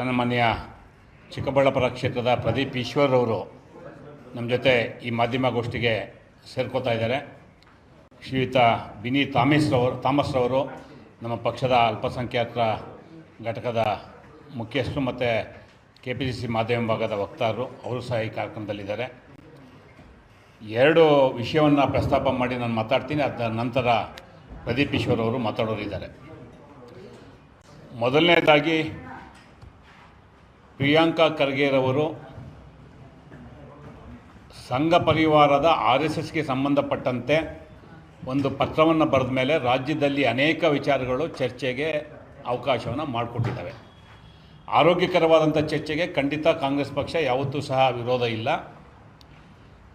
ಸನ್ಮಾನ್ಯ ಚಿಕ್ಕಬಳ್ಳಾಪುರ ಕ್ಷೇತ್ರದ ಪ್ರದೀಪ್ ಈಶ್ವರ್ ಅವರು ನಮ್ಮ ಜೊತೆ ಈ ಮಾಧ್ಯಮಗೋಷ್ಠಿಗೆ ಸೇರ್ಕೋತಾ ಇದ್ದಾರೆ. ಶ್ರೀಯುತ ಬಿನಿ ಥಾಮಿಸ್ ರವರು ಥಾಮಸ್ ಅವರು ನಮ್ಮ ಪಕ್ಷದ ಅಲ್ಪಸಂಖ್ಯಾತರ ಘಟಕದ ಮುಖ್ಯಸ್ಥರು ಮತ್ತು ಕೆ ಪಿ ಸಿ ಸಿ ಮಾಧ್ಯಮ ಭಾಗದ ವಕ್ತಾರರು, ಅವರು ಸಹ ಈ ಕಾರ್ಯಕ್ರಮದಲ್ಲಿದ್ದಾರೆ. ಎರಡು ವಿಷಯವನ್ನು ಪ್ರಸ್ತಾಪ ಮಾಡಿ ನಾನು ಮಾತಾಡ್ತೀನಿ ಅದರ ನಂತರ ಪ್ರದೀಪ್ ಈಶ್ವರ್ ಅವರು ಮಾತಾಡೋರಿದ್ದಾರೆ. ಮೊದಲನೇದಾಗಿ ಪ್ರಿಯಾಂಕಾ ಖರ್ಗೆರವರು ಸಂಘ ಪರಿವಾರದ ಆರ್ ಎಸ್ ಎಸ್ಗೆ ಸಂಬಂಧಪಟ್ಟಂತೆ ಒಂದು ಪತ್ರವನ್ನು ಬರೆದ ಮೇಲೆ ರಾಜ್ಯದಲ್ಲಿ ಅನೇಕ ವಿಚಾರಗಳು ಚರ್ಚೆಗೆ ಅವಕಾಶವನ್ನು ಮಾಡಿಕೊಟ್ಟಿದ್ದಾವೆ. ಆರೋಗ್ಯಕರವಾದಂಥ ಚರ್ಚೆಗೆ ಖಂಡಿತ ಕಾಂಗ್ರೆಸ್ ಪಕ್ಷ ಯಾವತ್ತೂ ಸಹ ವಿರೋಧ ಇಲ್ಲ.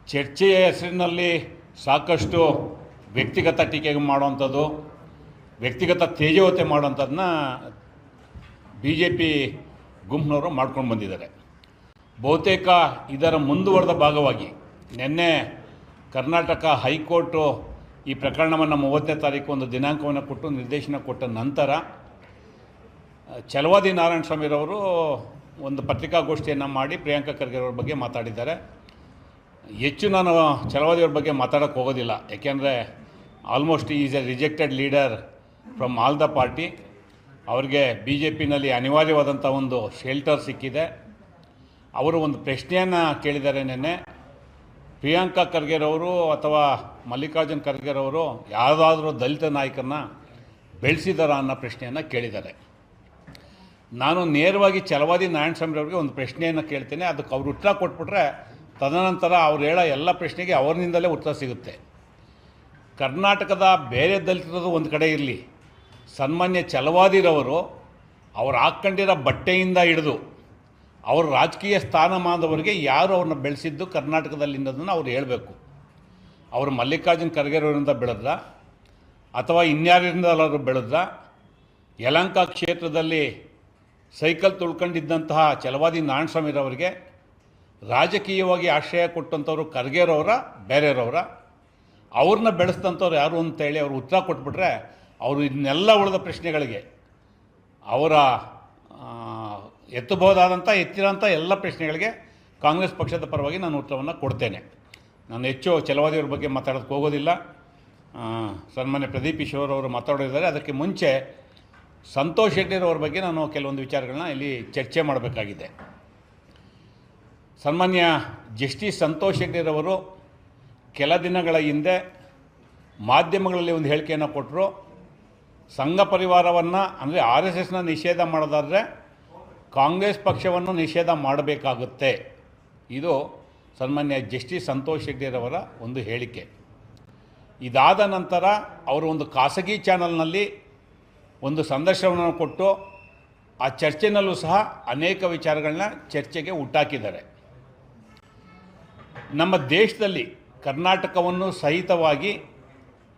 ಚರ್ಚೆಯ ಹೆಸರಿನಲ್ಲಿ ಸಾಕಷ್ಟು ವ್ಯಕ್ತಿಗತ ಟೀಕೆ ಮಾಡುವಂಥದ್ದು, ವ್ಯಕ್ತಿಗತ ತೇಜೋವತೆ ಮಾಡುವಂಥದ್ದನ್ನ ಬಿ ಜೆ ಪಿ ಗುಂಪಿನವರು ಮಾಡ್ಕೊಂಡು ಬಂದಿದ್ದಾರೆ. ಬಹುತೇಕ ಇದರ ಮುಂದುವರೆದ ಭಾಗವಾಗಿ ನಿನ್ನೆ ಕರ್ನಾಟಕ ಹೈಕೋರ್ಟು ಈ ಪ್ರಕರಣವನ್ನು ಮೂವತ್ತನೇ ತಾರೀಕು ಒಂದು ದಿನಾಂಕವನ್ನು ಕೊಟ್ಟು ನಿರ್ದೇಶನ ಕೊಟ್ಟ ನಂತರ ಚಲವಾದಿ ನಾರಾಯಣ ಸ್ವಾಮಿರವರು ಒಂದು ಪತ್ರಿಕಾಗೋಷ್ಠಿಯನ್ನು ಮಾಡಿ ಪ್ರಿಯಾಂಕಾ ಖರ್ಗೆ ಬಗ್ಗೆ ಮಾತಾಡಿದ್ದಾರೆ. ಹೆಚ್ಚು ನಾನು ಚಲವಾದಿಯವ್ರ ಬಗ್ಗೆ ಮಾತಾಡೋಕ್ಕೆ ಹೋಗೋದಿಲ್ಲ. ಯಾಕೆಂದರೆ almost is a rejected leader from all the party ಅವ್ರಿಗೆ ಬಿ ಜೆ ಪಿನಲ್ಲಿ ಅನಿವಾರ್ಯವಾದಂಥ ಒಂದು ಶೆಲ್ಟರ್ ಸಿಕ್ಕಿದೆ. ಅವರು ಒಂದು ಪ್ರಶ್ನೆಯನ್ನು ಕೇಳಿದ್ದಾರೆ ನಿನ್ನೆ. ಪ್ರಿಯಾಂಕಾ ಖರ್ಗೆರವರು ಅಥವಾ ಮಲ್ಲಿಕಾರ್ಜುನ್ ಖರ್ಗೆರವರು ಯಾವುದಾದ್ರೂ ದಲಿತ ನಾಯಕನ ಬೆಳೆಸಿದಾರ ಅನ್ನೋ ಪ್ರಶ್ನೆಯನ್ನು ಕೇಳಿದ್ದಾರೆ. ನಾನು ನೇರವಾಗಿ ಚಲವಾದಿ ನಾರಾಯಣ ಸ್ವಾಮಿರವ್ರಿಗೆ ಒಂದು ಪ್ರಶ್ನೆಯನ್ನು ಕೇಳ್ತೇನೆ. ಅದಕ್ಕೆ ಅವರು ಉತ್ತರ ಕೊಟ್ಬಿಟ್ರೆ ತದನಂತರ ಅವ್ರು ಹೇಳೋ ಎಲ್ಲ ಪ್ರಶ್ನೆಗೆ ಅವರಿಂದಲೇ ಉತ್ತರ ಸಿಗುತ್ತೆ. ಕರ್ನಾಟಕದ ಬೇರೆ ದಲಿತರದು ಒಂದು ಕಡೆ ಇರಲಿ. ಸನ್ಮಾನ್ಯ ಚಲವಾದಿರವರು ಅವ್ರು ಹಾಕ್ಕೊಂಡಿರೋ ಬಟ್ಟೆಯಿಂದ ಹಿಡಿದು ಅವ್ರ ರಾಜಕೀಯ ಸ್ಥಾನಮಾನದವರಿಗೆ ಯಾರು ಅವ್ರನ್ನ ಬೆಳೆಸಿದ್ದು ಕರ್ನಾಟಕದಲ್ಲಿ ಅನ್ನೋದನ್ನು ಅವ್ರು ಹೇಳಬೇಕು. ಅವರು ಮಲ್ಲಿಕಾರ್ಜುನ್ ಖರ್ಗೆರವರಿಂದ ಬೆಳೆದ್ರ ಅಥವಾ ಇನ್ಯಾರಿಂದಲಾದ್ರು ಬೆಳೆದ್ರ ಯಲಂಕ ಕ್ಷೇತ್ರದಲ್ಲಿ ಸೈಕಲ್ ತುಳ್ಕೊಂಡಿದ್ದಂತಹ ಚಲವಾದಿ ನಾರಾಯಣಸ್ವಾಮಿರವರಿಗೆ ರಾಜಕೀಯವಾಗಿ ಆಶ್ರಯ ಕೊಟ್ಟಂಥವ್ರು ಖರ್ಗೆರವರ ಬೇರೆಯವರ ಅವ್ರನ್ನ ಬೆಳೆಸಿದಂಥವ್ರು ಯಾರು ಅಂತೇಳಿ ಅವ್ರು ಉತ್ತರ ಕೊಟ್ಬಿಟ್ರೆ ಅವರು ಇದನ್ನೆಲ್ಲ ಉಳಿದ ಪ್ರಶ್ನೆಗಳಿಗೆ ಅವರ ಎತ್ತಬಹುದಾದಂಥ, ಎತ್ತಿರೋಂಥ ಎಲ್ಲ ಪ್ರಶ್ನೆಗಳಿಗೆ ಕಾಂಗ್ರೆಸ್ ಪಕ್ಷದ ಪರವಾಗಿ ನಾನು ಉತ್ತರವನ್ನು ಕೊಡ್ತೇನೆ. ನಾನು ಹೆಚ್ಚು ಚಲವಾದಿಯವ್ರ ಬಗ್ಗೆ ಮಾತಾಡೋದಕ್ಕೆ ಹೋಗೋದಿಲ್ಲ. ಸನ್ಮಾನ್ಯ ಪ್ರದೀಪ್ ಈಶ್ವರ್ ಅವರು ಮಾತಾಡೋದಿದ್ದಾರೆ. ಅದಕ್ಕೆ ಮುಂಚೆ ಸಂತೋಷ್ ಶೆಟ್ಟಿರವ್ರ ಬಗ್ಗೆ ನಾನು ಕೆಲವೊಂದು ವಿಚಾರಗಳನ್ನ ಇಲ್ಲಿ ಚರ್ಚೆ ಮಾಡಬೇಕಾಗಿದೆ. ಸನ್ಮಾನ್ಯ ಜಸ್ಟಿಸ್ ಸಂತೋಷ್ ಶೆಟ್ಟಿರವರು ಕೆಲ ದಿನಗಳ ಹಿಂದೆ ಮಾಧ್ಯಮಗಳಲ್ಲಿ ಒಂದು ಹೇಳಿಕೆಯನ್ನು ಕೊಟ್ಟರು ಸಂಘ ಪರಿವಾರವನ್ನು, ಅಂದರೆ ಆರ್ ಎಸ್ ಎಸ್ನ ನಿಷೇಧ ಮಾಡೋದಾದರೆ ಕಾಂಗ್ರೆಸ್ ಪಕ್ಷವನ್ನು ನಿಷೇಧ ಮಾಡಬೇಕಾಗುತ್ತೆ. ಇದು ಸನ್ಮಾನ್ಯ ಜಸ್ಟಿಸ್ ಸಂತೋಷ್ ಶೆಟ್ಟಿರವರ ಒಂದು ಹೇಳಿಕೆ. ಇದಾದ ನಂತರ ಅವರು ಒಂದು ಖಾಸಗಿ ಚಾನಲ್ನಲ್ಲಿ ಒಂದು ಸಂದರ್ಶನವನ್ನು ಕೊಟ್ಟು ಆ ಚರ್ಚೆನಲ್ಲೂ ಸಹ ಅನೇಕ ವಿಚಾರಗಳನ್ನ ಚರ್ಚೆಗೆ ಹುಟ್ಟಾಕಿದ್ದಾರೆ ನಮ್ಮ ದೇಶದಲ್ಲಿ ಕರ್ನಾಟಕವನ್ನು ಸಹಿತವಾಗಿ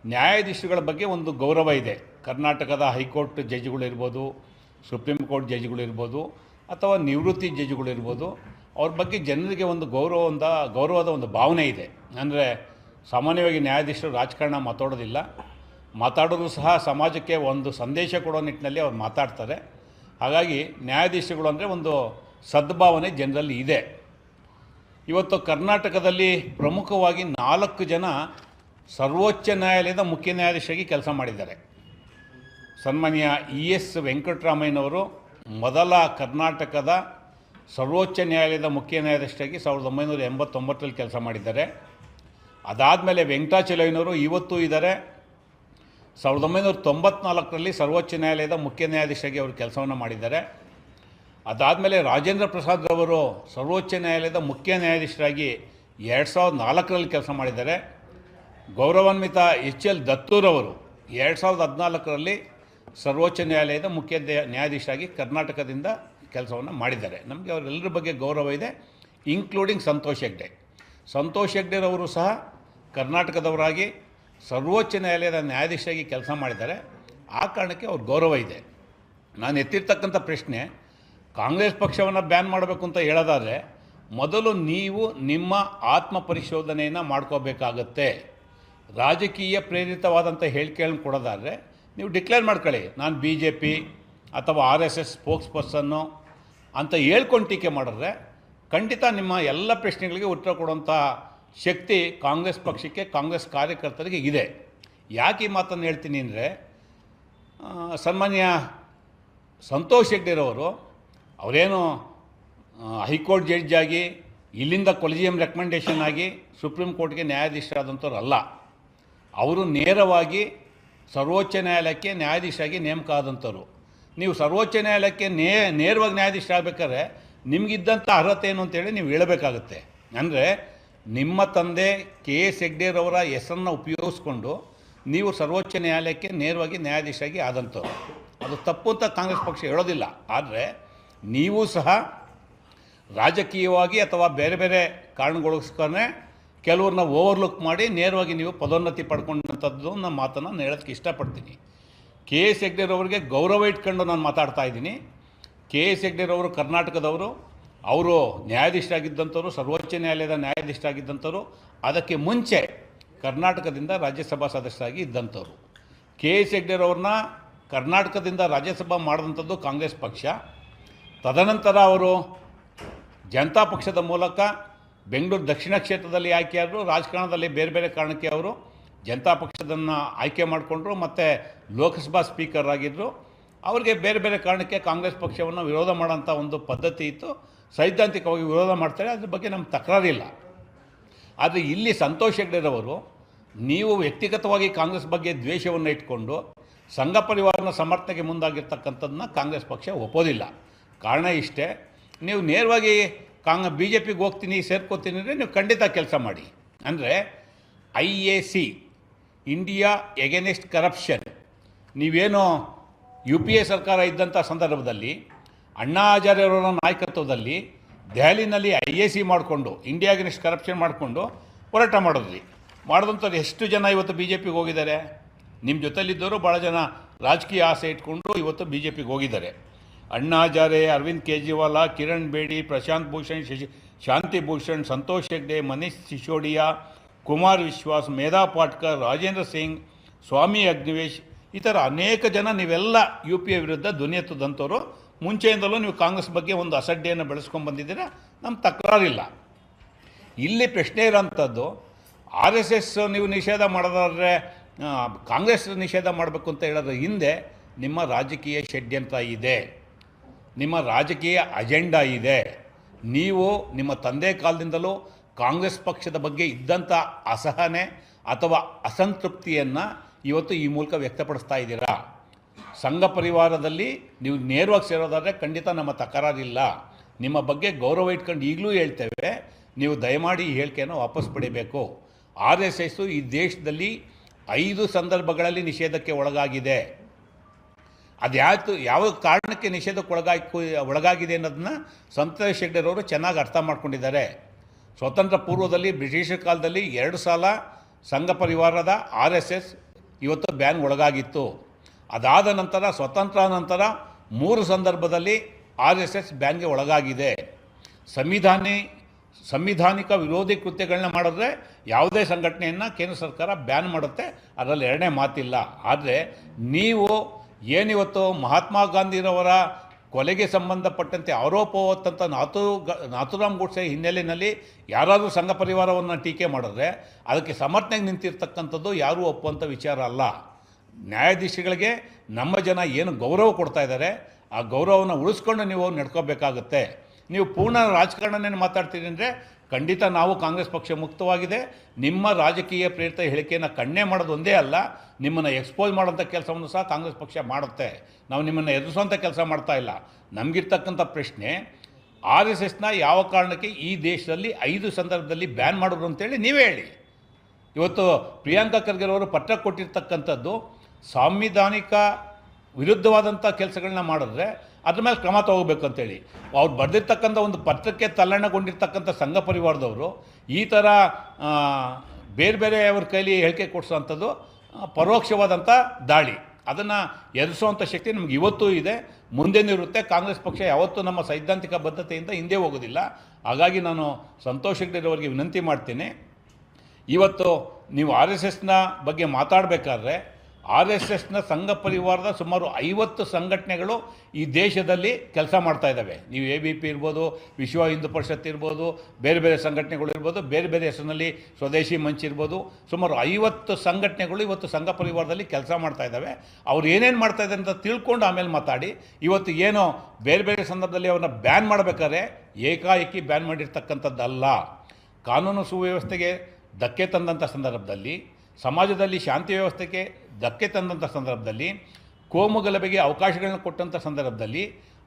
ನ್ಯಾಯಾಧೀಶಗಳ ಬಗ್ಗೆ ಒಂದು ಗೌರವ ಇದೆ. ಕರ್ನಾಟಕದ ಹೈಕೋರ್ಟ್ ಜಡ್ಜ್ಗಳಿರ್ಬೋದು ಸುಪ್ರೀಂ ಕೋರ್ಟ್ ಜಡ್ಜ್ಗಳಿರ್ಬೋದು ಅಥವಾ ನಿವೃತ್ತಿ ಜಡ್ಜ್ಗಳಿರ್ಬೋದು ಅವ್ರ ಬಗ್ಗೆ ಜನರಿಗೆ ಒಂದು ಗೌರವದ ಗೌರವದ ಒಂದು ಭಾವನೆ ಇದೆ. ಅಂದರೆ ಸಾಮಾನ್ಯವಾಗಿ ನ್ಯಾಯಾಧೀಶರು ರಾಜಕಾರಣ ಮಾತಾಡೋದಿಲ್ಲ. ಮಾತಾಡೋದು ಸಹ ಸಮಾಜಕ್ಕೆ ಒಂದು ಸಂದೇಶ ಕೊಡೋ ನಿಟ್ಟಿನಲ್ಲಿ ಅವ್ರು ಮಾತಾಡ್ತಾರೆ. ಹಾಗಾಗಿ ನ್ಯಾಯಾಧೀಶಗಳು ಅಂದರೆ ಒಂದು ಸದ್ಭಾವನೆ ಜನರಲ್ಲಿ ಇದೆ. ಇವತ್ತು ಕರ್ನಾಟಕದಲ್ಲಿ ಪ್ರಮುಖವಾಗಿ ನಾಲ್ಕು ಜನ ಸರ್ವೋಚ್ಚ ನ್ಯಾಯಾಲಯದ ಮುಖ್ಯ ನ್ಯಾಯಾಧೀಶರಾಗಿ ಕೆಲಸ ಮಾಡಿದ್ದಾರೆ. ಸನ್ಮಾನ್ಯ ಇ ಎಸ್ ವೆಂಕಟರಾಮಯ್ಯನವರು ಮೊದಲ ಕರ್ನಾಟಕದ ಸರ್ವೋಚ್ಚ ನ್ಯಾಯಾಲಯದ ಮುಖ್ಯ ನ್ಯಾಯಾಧೀಶರಾಗಿ ಸಾವಿರದ ಒಂಬೈನೂರ ಎಂಬತ್ತೊಂಬತ್ತರಲ್ಲಿ ಕೆಲಸ ಮಾಡಿದ್ದಾರೆ. ಅದಾದಮೇಲೆ ವೆಂಕಟಾಚಲಯ್ಯನವರು ಇವತ್ತೂ ಇದ್ದಾರೆ. ಸಾವಿರದ ಒಂಬೈನೂರ ತೊಂಬತ್ನಾಲ್ಕರಲ್ಲಿ ಸರ್ವೋಚ್ಚ ನ್ಯಾಯಾಲಯದ ಮುಖ್ಯ ನ್ಯಾಯಾಧೀಶರಾಗಿ ಅವರು ಕೆಲಸವನ್ನು ಮಾಡಿದ್ದಾರೆ. ಅದಾದಮೇಲೆ ರಾಜೇಂದ್ರ ಪ್ರಸಾದ್ ರವರು ಸರ್ವೋಚ್ಚ ನ್ಯಾಯಾಲಯದ ಮುಖ್ಯ ನ್ಯಾಯಾಧೀಶರಾಗಿ ಎರಡು ಸಾವಿರದ ನಾಲ್ಕರಲ್ಲಿ ಕೆಲಸ ಮಾಡಿದ್ದಾರೆ. ಗೌರವಾನ್ವಿತ ಎಚ್ ಎಲ್ ದತ್ತೂರವರು ಎರಡು ಸಾವಿರದ ಹದಿನಾಲ್ಕರಲ್ಲಿ ಸರ್ವೋಚ್ಚ ನ್ಯಾಯಾಲಯದ ಮುಖ್ಯ ನ್ಯಾಯಾಧೀಶರಾಗಿ ಕರ್ನಾಟಕದಿಂದ ಕೆಲಸವನ್ನು ಮಾಡಿದ್ದಾರೆ. ನಮಗೆ ಅವರೆಲ್ಲರ ಬಗ್ಗೆ ಗೌರವ ಇದೆ ಇನ್ಕ್ಲೂಡಿಂಗ್ ಸಂತೋಷ್ ಹೆಗ್ಡೆ. ಸಂತೋಷ್ ಹೆಗ್ಡೆರವರು ಸಹ ಕರ್ನಾಟಕದವರಾಗಿ ಸರ್ವೋಚ್ಚ ನ್ಯಾಯಾಲಯದ ನ್ಯಾಯಾಧೀಶರಾಗಿ ಕೆಲಸ ಮಾಡಿದ್ದಾರೆ. ಆ ಕಾರಣಕ್ಕೆ ಅವ್ರ ಗೌರವ ಇದೆ. ನಾನು ಎತ್ತಿರ್ತಕ್ಕಂಥ ಪ್ರಶ್ನೆ, ಕಾಂಗ್ರೆಸ್ ಪಕ್ಷವನ್ನು ಬ್ಯಾನ್ ಮಾಡಬೇಕು ಅಂತ ಹೇಳೋದಾದರೆ, ಮೊದಲು ನೀವು ನಿಮ್ಮ ಆತ್ಮ ಪರಿಶೋಧನೆಯನ್ನು ಮಾಡ್ಕೋಬೇಕಾಗತ್ತೆ. ರಾಜಕೀಯ ಪ್ರೇರಿತವಾದಂಥ ಹೇಳಿಕೆಗಳನ್ನ ಕೊಡೋದಾದರೆ ನೀವು ಡಿಕ್ಲೇರ್ ಮಾಡ್ಕೊಳ್ಳಿ, ನಾನು ಬಿ ಜೆ ಪಿ ಅಥವಾ R S S spokesperson ಅಂತ ಹೇಳ್ಕೊಂಡು ಟೀಕೆ ಮಾಡಿದ್ರೆ ಖಂಡಿತ ನಿಮ್ಮ ಎಲ್ಲ ಪ್ರಶ್ನೆಗಳಿಗೆ ಉತ್ತರ ಕೊಡುವಂಥ ಶಕ್ತಿ ಕಾಂಗ್ರೆಸ್ ಪಕ್ಷಕ್ಕೆ, ಕಾಂಗ್ರೆಸ್ ಕಾರ್ಯಕರ್ತರಿಗೆ ಇದೆ. ಯಾಕೆ ಈ ಮಾತನ್ನು ಹೇಳ್ತೀನಿ ಅಂದರೆ ಸನ್ಮಾನ್ಯ ಸಂತೋಷ್ ಹೆಗ್ಡೆರವರು ಅವರೇನು ಹೈಕೋರ್ಟ್ ಜಡ್ಜ್ ಆಗಿ ಇಲ್ಲಿಂದ ಕೊಲಿಜಿಯಂ ರೆಕಮೆಂಡೇಷನ್ ಆಗಿ ಸುಪ್ರೀಂ ಕೋರ್ಟ್ಗೆ ನ್ಯಾಯಾಧೀಶರಾದಂಥವ್ರು ಅಲ್ಲ. ಅವರು ನೇರವಾಗಿ ಸರ್ವೋಚ್ಚ ನ್ಯಾಯಾಲಯಕ್ಕೆ ನ್ಯಾಯಾಧೀಶರಾಗಿ ನೇಮಕ ಆದಂಥವ್ರು ನೀವು ಸರ್ವೋಚ್ಚ ನ್ಯಾಯಾಲಯಕ್ಕೆ ನೇ, ನೇರವಾಗಿ ನ್ಯಾಯಾಧೀಶರಾಗಬೇಕಾದ್ರೆ ನಿಮಗಿದ್ದಂಥ ಅರ್ಹತೆ ಏನು ಅಂತೇಳಿ ನೀವು ಹೇಳಬೇಕಾಗುತ್ತೆ. ಅಂದರೆ ನಿಮ್ಮ ತಂದೆ ಕೆ ಎಸ್ ಹೆಗ್ಡೇರವರ ಹೆಸರನ್ನು ಉಪಯೋಗಿಸ್ಕೊಂಡು ನೀವು ಸರ್ವೋಚ್ಚ ನ್ಯಾಯಾಲಯಕ್ಕೆ ನೇರವಾಗಿ ನ್ಯಾಯಾಧೀಶರಾಗಿ ಆದಂಥವ್ರು. ಅದು ತಪ್ಪು ಅಂತ ಕಾಂಗ್ರೆಸ್ ಪಕ್ಷ ಹೇಳೋದಿಲ್ಲ. ಆದರೆ ನೀವು ಸಹ ರಾಜಕೀಯವಾಗಿ ಅಥವಾ ಬೇರೆ ಬೇರೆ ಕಾರಣಗಳಿಗೋಸ್ಕರನೇ ಕೆಲವ್ರನ್ನ ಓವರ್ಲುಕ್ ಮಾಡಿ ನೇರವಾಗಿ ನೀವು ಪದೋನ್ನತಿ ಪಡ್ಕೊಂಡಂಥದ್ದು ನನ್ನ ಮಾತನ್ನು ನಾನು ಹೇಳೋಕ್ಕೆ ಇಷ್ಟಪಡ್ತೀನಿ. ಕೆ ಎಸ್ ಹೆಗ್ಡೆರವ್ರಿಗೆ ಗೌರವ ಇಟ್ಕೊಂಡು ನಾನು ಮಾತಾಡ್ತಾ ಇದ್ದೀನಿ. ಕೆ ಎಸ್ ಹೆಗ್ಡೆರವರು ಕರ್ನಾಟಕದವರು, ಅವರು ನ್ಯಾಯಾಧೀಶರಾಗಿದ್ದಂಥವ್ರು, ಸರ್ವೋಚ್ಚ ನ್ಯಾಯಾಲಯದ ನ್ಯಾಯಾಧೀಶ ನ್ಯಾಯಾಧೀಶರಾಗಿದ್ದಂಥವ್ರು, ಅದಕ್ಕೆ ಮುಂಚೆ ಕರ್ನಾಟಕದಿಂದ ರಾಜ್ಯಸಭಾ ಸದಸ್ಯರಾಗಿ ಇದ್ದಂಥವ್ರು. ಕೆ ಎಸ್ ಹೆಗ್ಡೆರವ್ರನ್ನ ಕರ್ನಾಟಕದಿಂದ ರಾಜ್ಯಸಭಾ ಮಾಡಿದಂಥದ್ದು ಕಾಂಗ್ರೆಸ್ ಪಕ್ಷ. ತದನಂತರ ಅವರು ಜನತಾ ಪಕ್ಷದ ಮೂಲಕ ಬೆಂಗಳೂರು ದಕ್ಷಿಣ ಕ್ಷೇತ್ರದಲ್ಲಿ ಆಯ್ಕೆಯಾದರು ರಾಜಕಾರಣದಲ್ಲಿ ಬೇರೆ ಬೇರೆ ಕಾರಣಕ್ಕೆ ಅವರು ಜನತಾ ಪಕ್ಷದನ್ನು ಆಯ್ಕೆ ಮಾಡಿಕೊಂಡ್ರು, ಮತ್ತು ಲೋಕಸಭಾ ಸ್ಪೀಕರ್ ಆಗಿದ್ದರು ಅವರಿಗೆ ಬೇರೆ ಬೇರೆ ಕಾರಣಕ್ಕೆ ಕಾಂಗ್ರೆಸ್ ಪಕ್ಷವನ್ನು ವಿರೋಧ ಮಾಡೋಂಥ ಒಂದು ಪದ್ಧತಿ ಇತ್ತು. ಸೈದ್ಧಾಂತಿಕವಾಗಿ ವಿರೋಧ ಮಾಡ್ತಾರೆ, ಅದ್ರ ಬಗ್ಗೆ ನಮ್ಗೆ ತಕರಾರಿಲ್ಲ ಆದರೆ ಇಲ್ಲಿ ಸಂತೋಷ್ ಹೆಗ್ಡೆರವರು, ನೀವು ವ್ಯಕ್ತಿಗತವಾಗಿ ಕಾಂಗ್ರೆಸ್ ಬಗ್ಗೆ ದ್ವೇಷವನ್ನು ಇಟ್ಕೊಂಡು, ಸಂಘ ಪರಿವಾರನ ಸಮರ್ಥನೆಗೆ ಮುಂದಾಗಿರ್ತಕ್ಕಂಥದ್ದನ್ನ ಕಾಂಗ್ರೆಸ್ ಪಕ್ಷ ಒಪ್ಪೋದಿಲ್ಲ. ಕಾರಣ ಇಷ್ಟೇ, ನೀವು ನೇರವಾಗಿ ಕಾಂಗ್ ಬಿ ಜೆ ಪಿಗೆ ಹೋಗ್ತೀನಿ, ಸೇರ್ಕೋತೀನಿ ಅಂದರೆ ನೀವು ಖಂಡಿತ ಕೆಲಸ ಮಾಡಿ. ಅಂದರೆ I A C, India against corruption, ನೀವೇನು ಯು ಪಿ ಎ ಸರ್ಕಾರ ಇದ್ದಂಥ ಸಂದರ್ಭದಲ್ಲಿ, ಅಣ್ಣಾ ಹಜಾರೆಯವರ ನಾಯಕತ್ವದಲ್ಲಿ ದೆಹಲಿನಲ್ಲಿ ಐ ಎ ಸಿ ಮಾಡಿಕೊಂಡು, ಇಂಡಿಯಾ ಎಗೇನೆಸ್ಟ್ ಕರಪ್ಷನ್ ಮಾಡಿಕೊಂಡು ಹೋರಾಟ ಮಾಡಿದ್ರಿ. ಮಾಡಿದಂಥವ್ರು ಎಷ್ಟು ಜನ ಇವತ್ತು ಬಿ ಜೆ ಪಿಗೆ ಹೋಗಿದ್ದಾರೆ? ನಿಮ್ಮ ಜೊತೆಲಿದ್ದವರು ಭಾಳ ಜನ ರಾಜಕೀಯ ಆಸೆ ಇಟ್ಕೊಂಡು ಇವತ್ತು ಬಿ ಜೆ ಪಿಗೆ ಹೋಗಿದ್ದಾರೆ. ಅಣ್ಣಾ ಹಜಾರೆ ಅರವಿಂದ್ ಕೇಜ್ರಿವಾಲ, ಕಿರಣ್ ಬೇಡಿ, ಪ್ರಶಾಂತ್ ಭೂಷಣ್ ಶಶಿ ಶಾಂತಿ ಭೂಷಣ್, ಸಂತೋಷ್ ಹೆಗ್ಡೆ, ಮನೀಶ್ ಸಿಸೋಡಿಯಾ ಕುಮಾರ್ ವಿಶ್ವಾಸ್, ಮೇಧಾ ಪಾಟ್ಕರ್, ರಾಜೇಂದ್ರ ಸಿಂಗ್, ಸ್ವಾಮಿ ಅಗ್ನಿವೇಶ್ ಈ ಥರ ಅನೇಕ ಜನ ನೀವೆಲ್ಲ ಯು ಪಿ ಎ ವಿರುದ್ಧ ಧ್ವನಿ ಎತ್ತದಂಥವ್ರು ಮುಂಚೆಯಿಂದಲೂ ನೀವು ಕಾಂಗ್ರೆಸ್ ಬಗ್ಗೆ ಒಂದು ಅಸಡ್ಡೆಯನ್ನು ಬೆಳೆಸ್ಕೊಂಡು ಬಂದಿದ್ದೀರಾ? ನಮ್ಮ ತಕರಾರಿಲ್ಲ. ಇಲ್ಲಿ ಪ್ರಶ್ನೆ ಇರೋಂಥದ್ದು, ಆರ್ ಎಸ್ ಎಸ್ ನೀವು ನಿಷೇಧ ಮಾಡೋದಾದ್ರೆ ಕಾಂಗ್ರೆಸ್ ನಿಷೇಧ ಮಾಡಬೇಕು ಅಂತ ಹೇಳೋದ್ರ ಹಿಂದೆ ನಿಮ್ಮ ರಾಜಕೀಯ ಷಡ್ಯಂತ್ರ ಇದೆ. ನಿಮ್ಮ ರಾಜಕೀಯ ಅಜೆಂಡಾ ಇದೆ. ನೀವು ನಿಮ್ಮ ತಂದೆ ಕಾಲದಿಂದಲೂ ಕಾಂಗ್ರೆಸ್ ಪಕ್ಷದ ಬಗ್ಗೆ ಇದ್ದಂಥ ಅಸಹನೆ ಅಥವಾ ಅಸಂತೃಪ್ತಿಯನ್ನು ಇವತ್ತು ಈ ಮೂಲಕ ವ್ಯಕ್ತಪಡಿಸ್ತಾ ಇದ್ದೀರಾ? ಸಂಘ ಪರಿವಾರದಲ್ಲಿ ನೀವು ನೇರವಾಗಿ ಸೇರೋದಾದರೆ ಖಂಡಿತ ನಮ್ಮ ತಕರಾರಿಲ್ಲ. ನಿಮ್ಮ ಬಗ್ಗೆ ಗೌರವ ಇಟ್ಕೊಂಡು ಈಗಲೂ ಹೇಳ್ತೇವೆ, ನೀವು ದಯಮಾಡಿ ಈ ಹೇಳಿಕೆಯನ್ನು ವಾಪಸ್ ಪಡಿಬೇಕು. ಆರ್ ಎಸ್ ಎಸ್ಸು ಈ ದೇಶದಲ್ಲಿ ಐದು ಸಂದರ್ಭಗಳಲ್ಲಿ ನಿಷೇಧಕ್ಕೆ ಒಳಗಾಗಿದೆ. ಅದ್ಯಾತು ಯಾವ ಕಾರಣಕ್ಕೆ ನಿಷೇಧಕ್ಕೆ ಒಳಗಾಗಿ ಒಳಗಾಗಿದೆ ಅನ್ನೋದನ್ನ ಸಂತೋಷ್ ಹೆಗ್ಡೆರವರು ಚೆನ್ನಾಗಿ ಅರ್ಥ ಮಾಡ್ಕೊಂಡಿದ್ದಾರೆ. ಸ್ವತಂತ್ರ ಪೂರ್ವದಲ್ಲಿ ಬ್ರಿಟಿಷರ ಕಾಲದಲ್ಲಿ ಎರಡು ಸಲ ಸಂಘ ಪರಿವಾರದ ಆರ್ ಎಸ್ ಎಸ್ ಇವತ್ತು ಬ್ಯಾನ್ ಒಳಗಾಗಿತ್ತು. ಅದಾದ ನಂತರ, ಸ್ವತಂತ್ರ ನಂತರ ಮೂರು ಸಂದರ್ಭದಲ್ಲಿ ಆರ್ ಎಸ್ ಎಸ್ ಬ್ಯಾನ್ಗೆ ಒಳಗಾಗಿದೆ. ಸಂವಿಧಾನಿ, ಸಂವಿಧಾನಿಕ ವಿರೋಧಿ ಕೃತ್ಯಗಳನ್ನ ಮಾಡಿದ್ರೆ ಯಾವುದೇ ಸಂಘಟನೆಯನ್ನು ಕೇಂದ್ರ ಸರ್ಕಾರ ಬ್ಯಾನ್ ಮಾಡುತ್ತೆ. ಅದರಲ್ಲಿ ಎರಡನೇ ಮಾತಿಲ್ಲ. ಆದರೆ ನೀವು ಏನಿವತ್ತು ಮಹಾತ್ಮ ಗಾಂಧಿರವರ ಕೊಲೆಗೆ ಸಂಬಂಧಪಟ್ಟಂತೆ ಆರೋಪ ಹೊತ್ತಂಥ ನಾತು ಗ ನಾಥುರಾಮ್ ಗೋಡ್ಸೆ ಹಿನ್ನೆಲೆಯಲ್ಲಿ ಯಾರಾದರೂ ಸಂಘ ಪರಿವಾರವನ್ನು ಟೀಕೆ ಮಾಡಿದ್ರೆ ಅದಕ್ಕೆ ಸಮರ್ಥನೆಗೆ ನಿಂತಿರ್ತಕ್ಕಂಥದ್ದು ಯಾರೂ ಒಪ್ಪುವಂಥ ವಿಚಾರ ಅಲ್ಲ. ನ್ಯಾಯಾಧೀಶಗಳಿಗೆ ನಮ್ಮ ಜನ ಏನು ಗೌರವ ಕೊಡ್ತಾ ಇದ್ದಾರೆ, ಆ ಗೌರವವನ್ನು ಉಳಿಸ್ಕೊಂಡು ನೀವು ನಡ್ಕೋಬೇಕಾಗುತ್ತೆ. ನೀವು ಪೂರ್ಣ ರಾಜಕಾರಣನೇ ಮಾತಾಡ್ತೀರಿ ಅಂದರೆ ಖಂಡಿತ ನಾವು ಕಾಂಗ್ರೆಸ್ ಪಕ್ಷ ಮುಕ್ತವಾಗಿದೆ. ನಿಮ್ಮ ರಾಜಕೀಯ ಪ್ರೇರಿತ ಹೇಳಿಕೆಯನ್ನು ಕಣ್ಣೆ ಮಾಡೋದು ಒಂದೇ ಅಲ್ಲ, ನಿಮ್ಮನ್ನು ಎಕ್ಸ್ಪೋಸ್ ಮಾಡೋಂಥ ಕೆಲಸವನ್ನು ಸಹ ಕಾಂಗ್ರೆಸ್ ಪಕ್ಷ ಮಾಡುತ್ತೆ. ನಾವು ನಿಮ್ಮನ್ನು ಎದುರಿಸುವಂಥ ಕೆಲಸ ಮಾಡ್ತಾ ಇಲ್ಲ. ನಮಗಿರ್ತಕ್ಕಂಥ ಪ್ರಶ್ನೆ, ಆರ್ ಎಸ್ ಎಸ್ನ ಯಾವ ಕಾರಣಕ್ಕೆ ಈ ದೇಶದಲ್ಲಿ ಐದು ಸಂದರ್ಭದಲ್ಲಿ ಬ್ಯಾನ್ ಮಾಡೋರು ಅಂತೇಳಿ ನೀವೇ ಹೇಳಿ. ಇವತ್ತು ಪ್ರಿಯಾಂಕಾ ಖರ್ಗೆ ಅವರು ಪತ್ರ ಕೊಟ್ಟಿರ್ತಕ್ಕಂಥದ್ದು, ಸಾಂವಿಧಾನಿಕ ವಿರುದ್ಧವಾದಂಥ ಕೆಲಸಗಳನ್ನ ಮಾಡಿದ್ರೆ ಅದ್ರ ಮೇಲೆ ಕ್ರಮ ತಗೋಬೇಕು ಅಂತೇಳಿ. ಅವ್ರು ಬರೆದಿರ್ತಕ್ಕಂಥ ಒಂದು ಪತ್ರಕ್ಕೆ ತಲ್ಲಣಗೊಂಡಿರ್ತಕ್ಕಂಥ ಸಂಘ ಪರಿವಾರದವರು ಈ ಥರ ಬೇರೆ ಬೇರೆ ಅವ್ರ ಕೈಲಿ ಹೇಳಿಕೆ ಕೊಡಿಸೋವಂಥದ್ದು ಪರೋಕ್ಷವಾದಂಥ ದಾಳಿ. ಅದನ್ನು ಎದುರಿಸುವಂಥ ಶಕ್ತಿ ನಮ್ಗೆ ಇವತ್ತೂ ಇದೆ. ಮುಂದೇನೂ ಇರುತ್ತೆ. ಕಾಂಗ್ರೆಸ್ ಪಕ್ಷ ಯಾವತ್ತೂ ನಮ್ಮ ಸೈದ್ಧಾಂತಿಕ ಬದ್ಧತೆಯಿಂದ ಹಿಂದೆ ಹೋಗೋದಿಲ್ಲ. ಹಾಗಾಗಿ ನಾನು ಸಂತೋಷ್ ಹೆಗ್ಡೆರವರಿಗೆ ವಿನಂತಿ ಮಾಡ್ತೀನಿ. ಇವತ್ತು ನೀವು ಆರ್ ಎಸ್ ಎಸ್ನ ಬಗ್ಗೆ ಮಾತಾಡಬೇಕಾದ್ರೆ ಆರ್ ಎಸ್ ಎಸ್ನ ಸಂಘ ಪರಿವಾರದ ಸುಮಾರು ಐವತ್ತು ಸಂಘಟನೆಗಳು ಈ ದೇಶದಲ್ಲಿ ಕೆಲಸ ಮಾಡ್ತಾ ಇದ್ದಾವೆ. ನೀವು ಎ ಬಿ ಪಿ ಇರ್ಬೋದು, ವಿಶ್ವ ಹಿಂದೂ ಪರಿಷತ್ ಇರ್ಬೋದು, ಬೇರೆ ಬೇರೆ ಸಂಘಟನೆಗಳು ಇರ್ಬೋದು, ಬೇರೆ ಬೇರೆ ಹೆಸರಿನಲ್ಲಿ ಸ್ವದೇಶಿ ಮಂಚ್ ಇರ್ಬೋದು, ಸುಮಾರು ಐವತ್ತು ಸಂಘಟನೆಗಳು ಇವತ್ತು ಸಂಘ ಪರಿವಾರದಲ್ಲಿ ಕೆಲಸ ಮಾಡ್ತಾ ಇದ್ದಾವೆ. ಅವ್ರು ಏನೇನು ಮಾಡ್ತಾ ಇದ್ದಾರೆ ಅಂತ ತಿಳ್ಕೊಂಡು ಆಮೇಲೆ ಮಾತಾಡಿ. ಇವತ್ತು ಏನೋ ಬೇರೆ ಬೇರೆ ಸಂದರ್ಭದಲ್ಲಿ ಅವ್ರನ್ನ ಬ್ಯಾನ್ ಮಾಡಬೇಕಾದ್ರೆ ಏಕಾಏಕಿ ಬ್ಯಾನ್ ಮಾಡಿರ್ತಕ್ಕಂಥದ್ದಲ್ಲ. ಕಾನೂನು ಸುವ್ಯವಸ್ಥೆಗೆ ಧಕ್ಕೆ ತಂದಂಥ ಸಂದರ್ಭದಲ್ಲಿ ಸಮಾಜದಲ್ಲಿ ಶಾಂತಿ ವ್ಯವಸ್ಥೆಗೆ ಧಕ್ಕೆ ತಂದಂಥ ಸಂದರ್ಭದಲ್ಲಿ ಕೋಮುಗಲಭೆಗೆ ಅವಕಾಶಗಳನ್ನ ಕೊಟ್ಟಂಥ ಸಂದರ್ಭದಲ್ಲಿ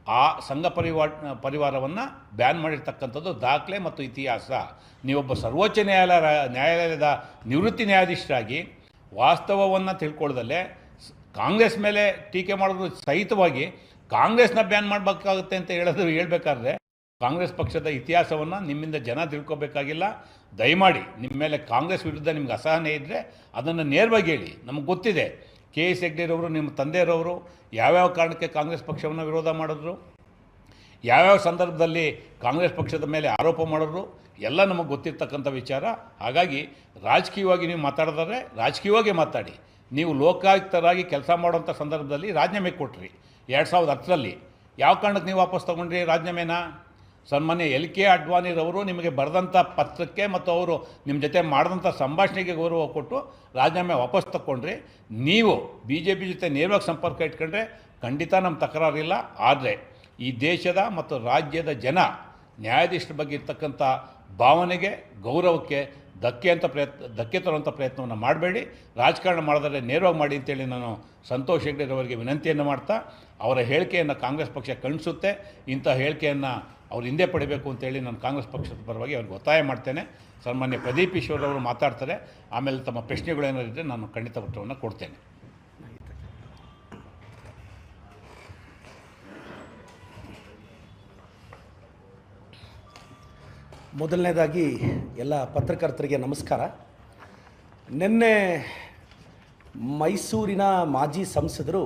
ಆ ಸಂಘ ಪರಿವಾರ, ಪರಿವಾರವನ್ನು ಬ್ಯಾನ್ ಮಾಡಿರ್ತಕ್ಕಂಥದ್ದು ದಾಖಲೆ ಮತ್ತು ಇತಿಹಾಸ. ನೀವೊಬ್ಬ ಸರ್ವೋಚ್ಚ ನ್ಯಾಯಾಲಯ ನ್ಯಾಯಾಲಯದ ನಿವೃತ್ತಿ ನ್ಯಾಯಾಧೀಶರಾಗಿ ವಾಸ್ತವವನ್ನು ತಿಳ್ಕೊಳ್ದಲ್ಲೇ ಸ್- ಕಾಂಗ್ರೆಸ್ ಮೇಲೆ ಟೀಕೆ ಮಾಡೋದು ಸಹಿತವಾಗಿ ಕಾಂಗ್ರೆಸ್ನ ಬ್ಯಾನ್ ಮಾಡಬೇಕಾಗುತ್ತೆ ಅಂತ ಹೇಳೋದು ಹೇಳ್ಬೇಕಾದ್ರೆ ಕಾಂಗ್ರೆಸ್ ಪಕ್ಷದ ಇತಿಹಾಸವನ್ನು ನಿಮ್ಮಿಂದ ಜನ ತಿಳ್ಕೊಬೇಕಾಗಿಲ್ಲ. ದಯಮಾಡಿ ನಿಮ್ಮ ಮೇಲೆ ಕಾಂಗ್ರೆಸ್ ವಿರುದ್ಧ ನಿಮ್ಗೆ ಅಸಹನೆ ಇದ್ದರೆ ಅದನ್ನು ನೇರವಾಗಿ ಹೇಳಿ. ನಮಗೆ ಗೊತ್ತಿದೆ. ಕೆ ಎಸ್ ಹೆಗ್ಡೆರವರು, ನಿಮ್ಮ ತಂದೆಯರವರು ಯಾವ್ಯಾವ ಕಾರಣಕ್ಕೆ ಕಾಂಗ್ರೆಸ್ ಪಕ್ಷವನ್ನು ವಿರೋಧ ಮಾಡಿದ್ರು? ಯಾವ್ಯಾವ ಸಂದರ್ಭದಲ್ಲಿ ಕಾಂಗ್ರೆಸ್ ಪಕ್ಷದ ಮೇಲೆ ಆರೋಪ ಮಾಡಿದ್ರು? ಎಲ್ಲ ನಮಗೆ ಗೊತ್ತಿರ್ತಕ್ಕಂಥ ವಿಚಾರ. ಹಾಗಾಗಿ ರಾಜಕೀಯವಾಗಿ ನೀವು ಮಾತಾಡಿದ್ರೆ ರಾಜಕೀಯವಾಗಿ ಮಾತಾಡಿ. ನೀವು ಲೋಕಾಯುಕ್ತರಾಗಿ ಕೆಲಸ ಮಾಡುವಂಥ ಸಂದರ್ಭದಲ್ಲಿ ರಾಜೀನಾಮೆ ಕೊಟ್ರಿ. ಎರಡು ಸಾವಿರದ ಹತ್ತರಲ್ಲಿ. ಯಾವ ಕಾರಣಕ್ಕೆ ನೀವು ವಾಪಸ್ ತೊಗೊಂಡ್ರಿ ರಾಜೀನಾಮೆನ? ಸನ್ಮಾನ್ಯ ಎಲ್ ಕೆ ಅಡ್ವಾಣಿರವರು ನಿಮಗೆ ಬರೆದಂಥ ಪತ್ರಕ್ಕೆ ಮತ್ತು ಅವರು ನಿಮ್ಮ ಜೊತೆ ಮಾಡಿದಂಥ ಸಂಭಾಷಣೆಗೆ ಗೌರವ ಕೊಟ್ಟು ರಾಜೀನಾಮೆ ವಾಪಸ್ ತಗೊಂಡ್ರಿ ನೀವು ಬಿ ಜೆ ಪಿ ಜೊತೆ ನೇರವಾಗಿ ಸಂಪರ್ಕ ಇಟ್ಕೊಂಡ್ರೆ ಖಂಡಿತ ನಮ್ಮ ತಕರಾರಿಲ್ಲ. ಆದರೆ ಈ ದೇಶದ ಮತ್ತು ರಾಜ್ಯದ ಜನ ನ್ಯಾಯಾಧೀಶರ ಬಗ್ಗೆ ಇರ್ತಕ್ಕಂಥ ಭಾವನೆಗೆ, ಗೌರವಕ್ಕೆ ಧಕ್ಕೆ ಅಂತ ಪ್ರಯತ್ನ, ಧಕ್ಕೆ ತರುವಂಥ ಪ್ರಯತ್ನವನ್ನು ಮಾಡಬೇಡಿ. ರಾಜಕಾರಣ ಮಾಡಿದ್ರೆ ನೇರವಾಗಿ ಮಾಡಿ ಅಂತೇಳಿ ನಾನು ಸಂತೋಷ್ ಹೆಗ್ಡೆರವರಿಗೆ ವಿನಂತಿಯನ್ನು ಮಾಡ್ತಾ ಅವರ ಹೇಳಿಕೆಯನ್ನು ಕಾಂಗ್ರೆಸ್ ಪಕ್ಷ ಕಣಿಸುತ್ತೆ ಇಂಥ ಹೇಳಿಕೆಯನ್ನು ಅವ್ರು ಹಿಂದೆ ಪಡಿಬೇಕು ಅಂತೇಳಿ ನಾನು ಕಾಂಗ್ರೆಸ್ ಪಕ್ಷದ ಪರವಾಗಿ ಅವ್ರಿಗೆ ಒತ್ತಾಯ ಮಾಡ್ತೇನೆ. ಸನ್ಮಾನ್ಯ ಪ್ರದೀಪ್ ಈಶ್ವರ್ ಅವರು ಮಾತಾಡ್ತಾರೆ. ಆಮೇಲೆ ತಮ್ಮ ಪ್ರಶ್ನೆಗಳೇನಾದ್ರು ಇದ್ದರೆ ನಾನು ಖಂಡಿತ ಉತ್ತರವನ್ನು ಕೊಡ್ತೇನೆ. ಮೊದಲನೇದಾಗಿ ಎಲ್ಲ ಪತ್ರಕರ್ತರಿಗೆ ನಮಸ್ಕಾರ. ನಿನ್ನೆ ಮೈಸೂರಿನ ಮಾಜಿ ಸಂಸದರು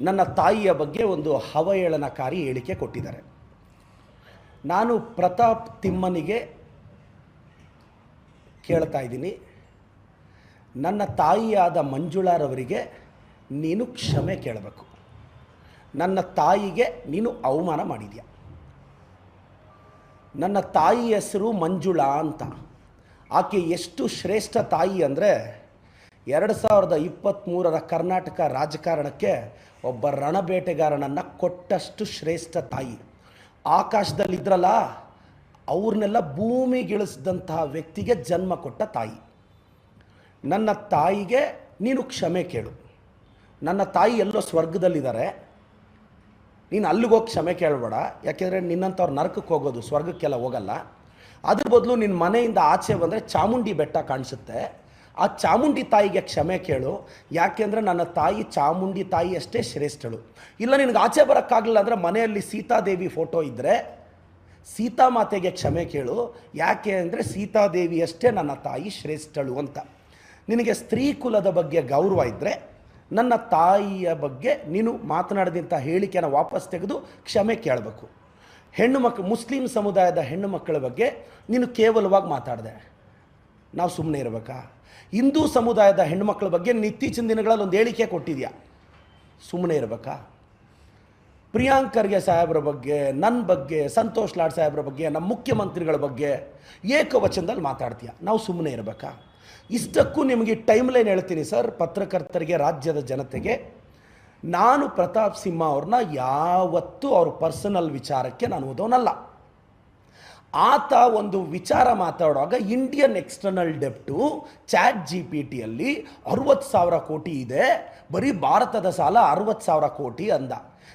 ನನ್ನ ತಾಯಿಯ ಬಗ್ಗೆ ಒಂದು ಅವಹೇಳನಕಾರಿ ಹೇಳಿಕೆ ಕೊಟ್ಟಿದ್ದಾರೆ. ನಾನು ಪ್ರತಾಪ್ ತಿಮ್ಮನಿಗೆ ಕೇಳ್ತಾ ಇದ್ದೀನಿ. ನನ್ನ ತಾಯಿಯಾದ ಮಂಜುಳಾರವರಿಗೆ ನೀನು ಕ್ಷಮೆ ಕೇಳಬೇಕು. ನನ್ನ ತಾಯಿಗೆ ನೀನು ಅವಮಾನ ಮಾಡಿದೆಯಾ? ನನ್ನ ತಾಯಿ ಹೆಸರು ಮಂಜುಳಾ ಅಂತ. ಆಕೆ ಎಷ್ಟು ಶ್ರೇಷ್ಠ ತಾಯಿ ಅಂದರೆ ಎರಡು ಸಾವಿರದ ಇಪ್ಪತ್ತ್ಮೂರರ ಕರ್ನಾಟಕ ರಾಜಕಾರಣಕ್ಕೆ ಒಬ್ಬ ರಣಬೇಟೆಗಾರನನ್ನು ಕೊಟ್ಟಷ್ಟು ಶ್ರೇಷ್ಠ ತಾಯಿ. ಆಕಾಶದಲ್ಲಿದ್ರಲ್ಲ ಅವ್ರನ್ನೆಲ್ಲ ಭೂಮಿಗಿಳಿಸಿದಂತಹ ವ್ಯಕ್ತಿಗೆ ಜನ್ಮ ಕೊಟ್ಟ ತಾಯಿ. ನನ್ನ ತಾಯಿಗೆ ನೀನು ಕ್ಷಮೆ ಕೇಳು. ನನ್ನ ತಾಯಿ ಎಲ್ಲೋ ಸ್ವರ್ಗದಲ್ಲಿದ್ದಾರೆ. ನೀನು ಅಲ್ಲಿಗೆ ಹೋಗಿ ಕ್ಷಮೆ ಕೇಳಬೇಡ. ಯಾಕೆಂದರೆ ನಿನ್ನಂಥವ್ರು ನರಕಕ್ಕೆ ಹೋಗೋದು, ಸ್ವರ್ಗಕ್ಕೆಲ್ಲ ಹೋಗಲ್ಲ. ಅದ್ರ ಬದಲು ನಿನ್ನ ಮನೆಯಿಂದ ಆಚೆ ಬಂದರೆ ಚಾಮುಂಡಿ ಬೆಟ್ಟ ಕಾಣಿಸುತ್ತೆ. ಆ ಚಾಮುಂಡಿ ತಾಯಿಗೆ ಕ್ಷಮೆ ಕೇಳು. ಯಾಕೆಂದರೆ ನನ್ನ ತಾಯಿ ಚಾಮುಂಡಿ ತಾಯಿ ಅಷ್ಟೇ ಶ್ರೇಷ್ಠಳು. ಇಲ್ಲ, ನಿನಗೆ ಆಚೆ ಬರೋಕ್ಕಾಗಲಿಲ್ಲ ಅಂದರೆ ಮನೆಯಲ್ಲಿ ಸೀತಾದೇವಿ ಫೋಟೋ ಇದ್ದರೆ ಸೀತಾಮಾತೆಗೆ ಕ್ಷಮೆ ಕೇಳು. ಯಾಕೆ ಅಂದರೆ ಸೀತಾದೇವಿ ಅಷ್ಟೇ ನನ್ನ ತಾಯಿ ಶ್ರೇಷ್ಠಳು ಅಂತ. ನಿನಗೆ ಸ್ತ್ರೀ ಕುಲದ ಬಗ್ಗೆ ಗೌರವ ಇದ್ದರೆ ನನ್ನ ತಾಯಿಯ ಬಗ್ಗೆ ನೀನು ಮಾತನಾಡಿದಂಥ ಹೇಳಿಕೆನ ವಾಪಸ್ ತೆಗೆದು ಕ್ಷಮೆ ಕೇಳಬೇಕು. ಹೆಣ್ಣು ಮಕ್ಕಳು ಮುಸ್ಲಿಂ ಸಮುದಾಯದ ಹೆಣ್ಣು ಮಕ್ಕಳ ಬಗ್ಗೆ ನೀನು ಕೇವಲವಾಗಿ ಮಾತಾಡಿದೆ. ನಾವು ಸುಮ್ಮನೆ ಇರಬೇಕಾ? ಹಿಂದೂ ಸಮುದಾಯದ ಹೆಣ್ಮಕ್ಳ ಬಗ್ಗೆ ಇತ್ತೀಚಿನ ದಿನಗಳಲ್ಲಿ ಒಂದು ಹೇಳಿಕೆ ಕೊಟ್ಟಿದೆಯಾ? ಸುಮ್ಮನೆ ಇರಬೇಕಾ? ಪ್ರಿಯಾಂಕ್ ಖರ್ಗೆ ಸಾಹೇಬ್ರ ಬಗ್ಗೆ ನನ್ನ ಬಗ್ಗೆ, ಸಂತೋಷ್ ಲಾಡ್ ಸಾಹೇಬ್ರ ಬಗ್ಗೆ ನಮ್ಮ ಮುಖ್ಯಮಂತ್ರಿಗಳ ಬಗ್ಗೆ ಏಕವಚನದಲ್ಲಿ ಮಾತಾಡ್ತೀಯ? ನಾವು ಸುಮ್ಮನೆ ಇರಬೇಕಾ? ಇಷ್ಟಕ್ಕೂ ನಿಮಗೆ ಟೈಮ್ ಲೈನ್ ಹೇಳ್ತೀನಿ ಸರ್. ಪತ್ರಕರ್ತರಿಗೆ, ರಾಜ್ಯದ ಜನತೆಗೆ ನಾನು ಪ್ರತಾಪ್ ಸಿಂಹ ಅವ್ರನ್ನ ಯಾವತ್ತೂ ಅವ್ರ ಪರ್ಸನಲ್ ವಿಚಾರಕ್ಕೆ ನಾನು ಓದೋನಲ್ಲ. ಆತ ಒಂದು ವಿಚಾರ ಮಾತಾಡುವಾಗ ಇಂಡಿಯನ್ ಎಕ್ಸ್ಟರ್ನಲ್ ಡೆಪ್ಟು ಚಾಟ್ ಜಿ ಪಿ ಟಿಯಲ್ಲಿ ಅರುವತ್ತು ಸಾವಿರ ಕೋಟಿ ಇದೆ. ಬರೀ ಭಾರತದ ಸಾಲ ಅರುವತ್ತು ಸಾವಿರ ಕೋಟಿ ಅಂದ.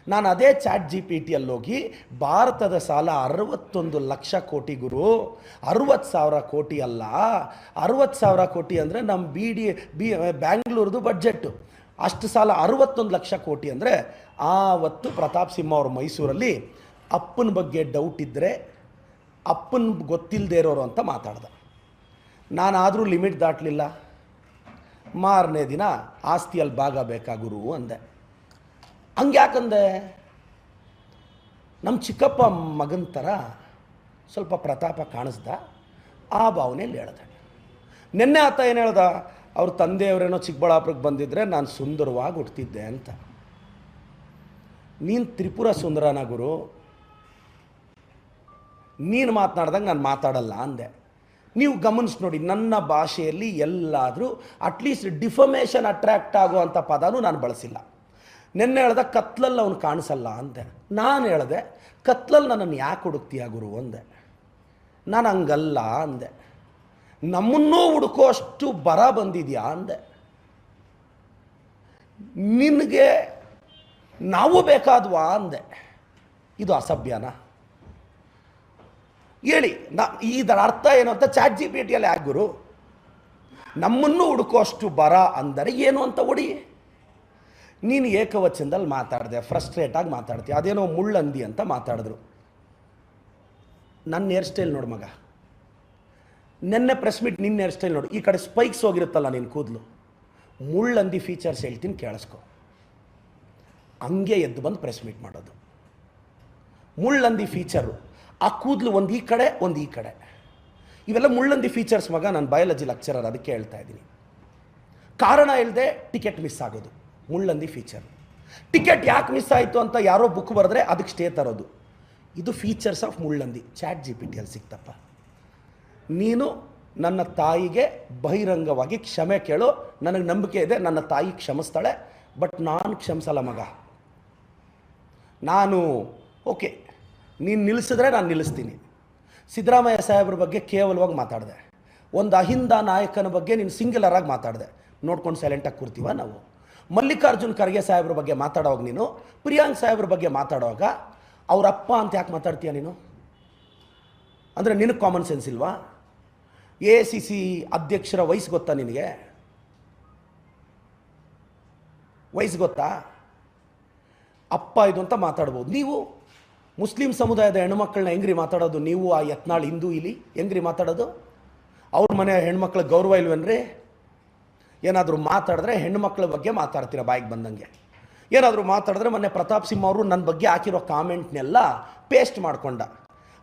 ನಾನು ಅದೇ ಚಾಟ್ ಜಿ ಪಿ ಟಿಯಲ್ಲಿ ಹೋಗಿ ಭಾರತದ ಸಾಲ ಅರವತ್ತೊಂದು ಲಕ್ಷ ಕೋಟಿ ಗುರು. ಅರುವತ್ತು ಸಾವಿರ ಕೋಟಿ ಅಲ್ಲ. ಅರುವತ್ತು ಸಾವಿರ ಕೋಟಿ ಅಂದರೆ ನಮ್ಮ ಬಿ ಡಿ ಬಿ ಬ್ಯಾಂಗ್ಳೂರ್ದು ಬಡ್ಜೆಟ್ಟು ಅಷ್ಟು ಸಾಲ ಅರುವತ್ತೊಂದು ಲಕ್ಷ ಕೋಟಿ ಅಂದರೆ ಆವತ್ತು ಪ್ರತಾಪ್ ಸಿಂಹ ಅವರು ಮೈಸೂರಲ್ಲಿ ಅಪ್ಪನ ಬಗ್ಗೆ ಡೌಟ್ ಇದ್ದರೆ ಅಪ್ಪನ ಗೊತ್ತಿಲ್ಲದೆ ಇರೋರು ಅಂತ ಮಾತಾಡ್ದೆ. ನಾನಾದರೂ ಲಿಮಿಟ್ ದಾಟಲಿಲ್ಲ. ಮಾರನೇ ದಿನ ಆಸ್ತಿಯಲ್ಲಿ ಭಾಗ ಬೇಕಾ ಗುರು ಅಂದೆ. ಹಂಗ್ಯಾಕಂದೆ? ನಮ್ಮ ಚಿಕ್ಕಪ್ಪ ಮಗನ ಥರ ಸ್ವಲ್ಪ ಪ್ರತಾಪ ಕಾಣಿಸ್ದ. ಆ ಭಾವನೆಯಲ್ಲಿ ಹೇಳ್ದೆ. ನಿನ್ನೆ ಆತ ಏನು ಹೇಳ್ದ? ಅವ್ರ ತಂದೆಯವರೇನೋ ಚಿಕ್ಕಬಳ್ಳಾಪುರಕ್ಕೆ ಬಂದಿದ್ದರೆ ನಾನು ಸುಂದರವಾಗಿ ಹುಟ್ಟಿದ್ದೆ ಅಂತ. ನೀನು ತ್ರಿಪುರ ಸುಂದರನ ಗುರು? ನೀನು ಮಾತನಾಡ್ದಂಗೆ ನಾನು ಮಾತಾಡಲ್ಲ ಅಂದೆ. ನೀವು ಗಮನಿಸಿ ನೋಡಿ, ನನ್ನ ಭಾಷೆಯಲ್ಲಿ ಎಲ್ಲಾದರೂ ಅಟ್ಲೀಸ್ಟ್ ಡಿಫಮೇಷನ್ ಅಟ್ರ್ಯಾಕ್ಟ್ ಆಗುವಂಥ ಪದನೂ ನಾನು ಬಳಸಿಲ್ಲ. ನಿನ್ನೆ ಹೇಳ್ದೆ ಕತ್ಲಲ್ಲಿ ಅವನು ಕಾಣಿಸಲ್ಲ ಅಂದೆ. ನಾನು ಹೇಳ್ದೆ ಕತ್ಲಲ್ಲಿ ನನ್ನನ್ನು ಯಾಕೆ ಹುಡುಕ್ತೀಯ ಗುರು ಅಂದೆ. ನಾನು ಹಂಗಲ್ಲ ಅಂದೆ. ನಮ್ಮನ್ನೂ ಹುಡುಕೋ ಅಷ್ಟು ಬರ ಬಂದಿದೆಯಾ ಅಂದೆ. ನಿನಗೆ ನಾವು ಬೇಕಾದ್ವಾ ಅಂದೆ. ಇದು ಅಸಭ್ಯನಾ? ಹೇಳಿ, ನಾ ಇದರ ಅರ್ಥ ಏನು ಅಂತ ಚಾಟ್ ಜಿ ಪಿ ಟಿಯಲ್ಲಿ ಗುರು, ನಮ್ಮನ್ನು ಹುಡುಕೋಷ್ಟು ಬರ ಅಂದರೆ ಏನು ಅಂತ ಹೊಡಿ ನೀನು ಏಕವಚನದಲ್ಲಿ ಮಾತಾಡಿದೆ ಫ್ರಸ್ಟ್ರೇಟಾಗಿ ಮಾತಾಡ್ತೀಯ, ಅದೇನೋ ಮುಳ್ಳಂದಿ ಅಂತ ಮಾತಾಡಿದ್ರು. ನನ್ನ ಹೇರ್ ಸ್ಟೈಲ್ ನೋಡು ಮಗ. ನೆನ್ನೆ ಪ್ರೆಸ್ ಮೀಟ್ ನಿನ್ನ ಹೇರ್ ಸ್ಟೈಲ್ ನೋಡು. ಈ ಕಡೆ ಸ್ಪೈಕ್ಸ್ ಹೋಗಿರುತ್ತಲ್ಲ ನಿನ್ನ ಕೂದಲು. ಮುಳ್ಳಂದಿ ಫೀಚರ್ಸ್ ಹೇಳ್ತೀನಿ, ಕೇಳಿಸ್ಕೊ. ಹಂಗೆ ಎದ್ದು ಬಂದು ಪ್ರೆಸ್ ಮೀಟ್ ಮಾಡೋದು. ಮುಳ್ಳಂದಿ ಫೀಚರು ಆ ಕೂದಲು ಒಂದು ಈ ಕಡೆ, ಒಂದು ಈ ಕಡೆ. ಇವೆಲ್ಲ ಮುಳ್ಳಂದಿ ಫೀಚರ್ಸ್ ಮಗ, ನಾನು ಬಯಾಲಜಿ ಲೆಕ್ಚರರ್ ಅದಕ್ಕೆ ಹೇಳ್ತಾ ಇದ್ದೀನಿ. ಕಾರಣ ಇಲ್ಲದೆ ಟಿಕೆಟ್ ಮಿಸ್ ಆಗೋದು, ಮುಳ್ಳಂದಿ ಫೀಚರ್ ಟಿಕೆಟ್ ಯಾಕೆ ಮಿಸ್ ಆಯಿತು ಅಂತ ಯಾರೋ ಬುಕ್ ಬರೆದ್ರೆ ಅದಕ್ಕೆ ಸ್ಟೇ ತರೋದು. ಇದು ಫೀಚರ್ಸ್ ಆಫ್ ಮುಳ್ಳಂದಿ. ಚಾಟ್ ಜಿ ಪಿ ಟಿಯಲ್ಲಿ ಸಿಕ್ತಪ್ಪ. ನೀನು ನನ್ನ ತಾಯಿಗೆ ಬಹಿರಂಗವಾಗಿ ಕ್ಷಮೆ ಕೇಳು. ನನಗೆ ನಂಬಿಕೆ ಇದೆ, ನನ್ನ ತಾಯಿ ಕ್ಷಮಿಸ್ತಾಳೆ, ಬಟ್ ನಾನು ಕ್ಷಮಿಸಲ್ಲ ಮಗ. ನಾನು, ಓಕೆ. ನೀನು ನಿಲ್ಲಿಸಿದ್ರೆ ನಾನು ನಿಲ್ಲಿಸ್ತೀನಿ. ಸಿದ್ದರಾಮಯ್ಯ ಸಾಹೇಬ್ರ ಬಗ್ಗೆ ಕೇವಲವಾಗಿ ಮಾತಾಡಿದೆ. ಒಂದು ಅಹಿಂದ ನಾಯಕನ ಬಗ್ಗೆ ನೀನು ಸಿಂಗ್ಯುಲರಾಗಿ ಮಾತಾಡಿದೆ. ನೋಡ್ಕೊಂಡು ಸೈಲೆಂಟಾಗಿ ಕೂರ್ತೀವ ನಾವು? ಮಲ್ಲಿಕಾರ್ಜುನ್ ಖರ್ಗೆ ಸಾಹೇಬ್ರ ಬಗ್ಗೆ ಮಾತಾಡೋವಾಗ ನೀನು, ಪ್ರಿಯಾಂಕ್ ಸಾಹೇಬ್ರ ಬಗ್ಗೆ ಮಾತಾಡೋವಾಗ ಅವ್ರ ಅಪ್ಪ ಅಂತ ಯಾಕೆ ಮಾತಾಡ್ತೀಯ ನೀನು? ಅಂದರೆ ನಿನಗೆ ಕಾಮನ್ ಸೆನ್ಸ್ ಇಲ್ವಾ? ಎ ಸಿ ಸಿ ಅಧ್ಯಕ್ಷರ ವಯಸ್ಸು ಗೊತ್ತಾ ನಿನಗೆ? ವಯಸ್ಸು ಗೊತ್ತಾ? ಅಪ್ಪ ಇದು ಅಂತ ಮಾತಾಡ್ಬೋದು. ನೀವು ಮುಸ್ಲಿಂ ಸಮುದಾಯದ ಹೆಣ್ಮಕ್ಳನ್ನ ಹೆಂಗ್ರಿ ಮಾತಾಡೋದು? ನೀವು ಆ ಯತ್ನಾಳ್ ಹಿಂದೂ ಇಲ್ಲಿ ಹೆಂಗ್ರಿ ಮಾತಾಡೋದು? ಅವ್ರ ಮನೆ ಹೆಣ್ಮಕ್ಳ ಗೌರವ ಇಲ್ವೇನ್ರಿ? ಏನಾದರೂ ಮಾತಾಡಿದ್ರೆ ಹೆಣ್ಮಕ್ಳ ಬಗ್ಗೆ ಮಾತಾಡ್ತೀರ ಬಾಯಿಗೆ ಬಂದಂಗೆ? ಏನಾದರೂ ಮಾತಾಡಿದ್ರೆ ಮೊನ್ನೆ ಪ್ರತಾಪ್ ಸಿಂಹ ಅವರು ನನ್ನ ಬಗ್ಗೆ ಹಾಕಿರೋ ಕಾಮೆಂಟ್ನೆಲ್ಲ ಪೇಸ್ಟ್ ಮಾಡಿಕೊಂಡ.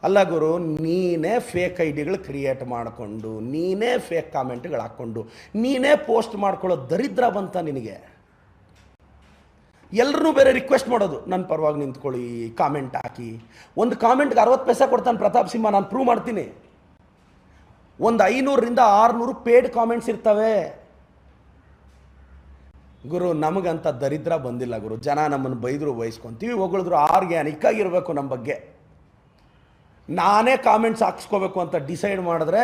ಅಲ್ಲ ಗುರು, ನೀನೇ ಫೇಕ್ ಐ ಡಿಗಳು ಕ್ರಿಯೇಟ್ ಮಾಡಿಕೊಂಡು, ನೀನೇ ಫೇಕ್ ಕಾಮೆಂಟ್ಗಳು ಹಾಕ್ಕೊಂಡು, ನೀನೇ ಪೋಸ್ಟ್ ಮಾಡ್ಕೊಳ್ಳೋ ದರಿದ್ರ ಬಂತ ನಿನಗೆ. ಎಲ್ಲರೂ ಬೇರೆ ರಿಕ್ವೆಸ್ಟ್ ಮಾಡೋದು. ನನ್ನ ಪರವಾಗಿ ನಿಂತ್ಕೊಳ್ಳಿ ಕಾಮೆಂಟ್ ಹಾಕಿ. ಒಂದು ಕಾಮೆಂಟ್ಗೆ ಅರವತ್ತು ಪೈಸೆ ಕೊಡ್ತಾನೆ ಪ್ರತಾಪ್ ಸಿಂಹ, ನಾನು ಪ್ರೂವ್ ಮಾಡ್ತೀನಿ. ಒಂದು ಐನೂರರಿಂದ ಆರುನೂರು ಪೇಡ್ ಕಾಮೆಂಟ್ಸ್ ಇರ್ತವೆ. ಗುರು, ನಮಗಂತ ದರಿದ್ರ ಬಂದಿಲ್ಲ ಗುರು. ಜನ ನಮ್ಮನ್ನು ಬೈದರು ಬಯಸ್ಕೊತೀವಿ ಹೊಗಳಿದ್ರು ಆಗಿರಬೇಕು ನಮ್ಮ ಬಗ್ಗೆ. ನಾನೇ ಕಾಮೆಂಟ್ಸ್ ಹಾಕ್ಸ್ಕೋಬೇಕು ಅಂತ ಡಿಸೈಡ್ ಮಾಡಿದ್ರೆ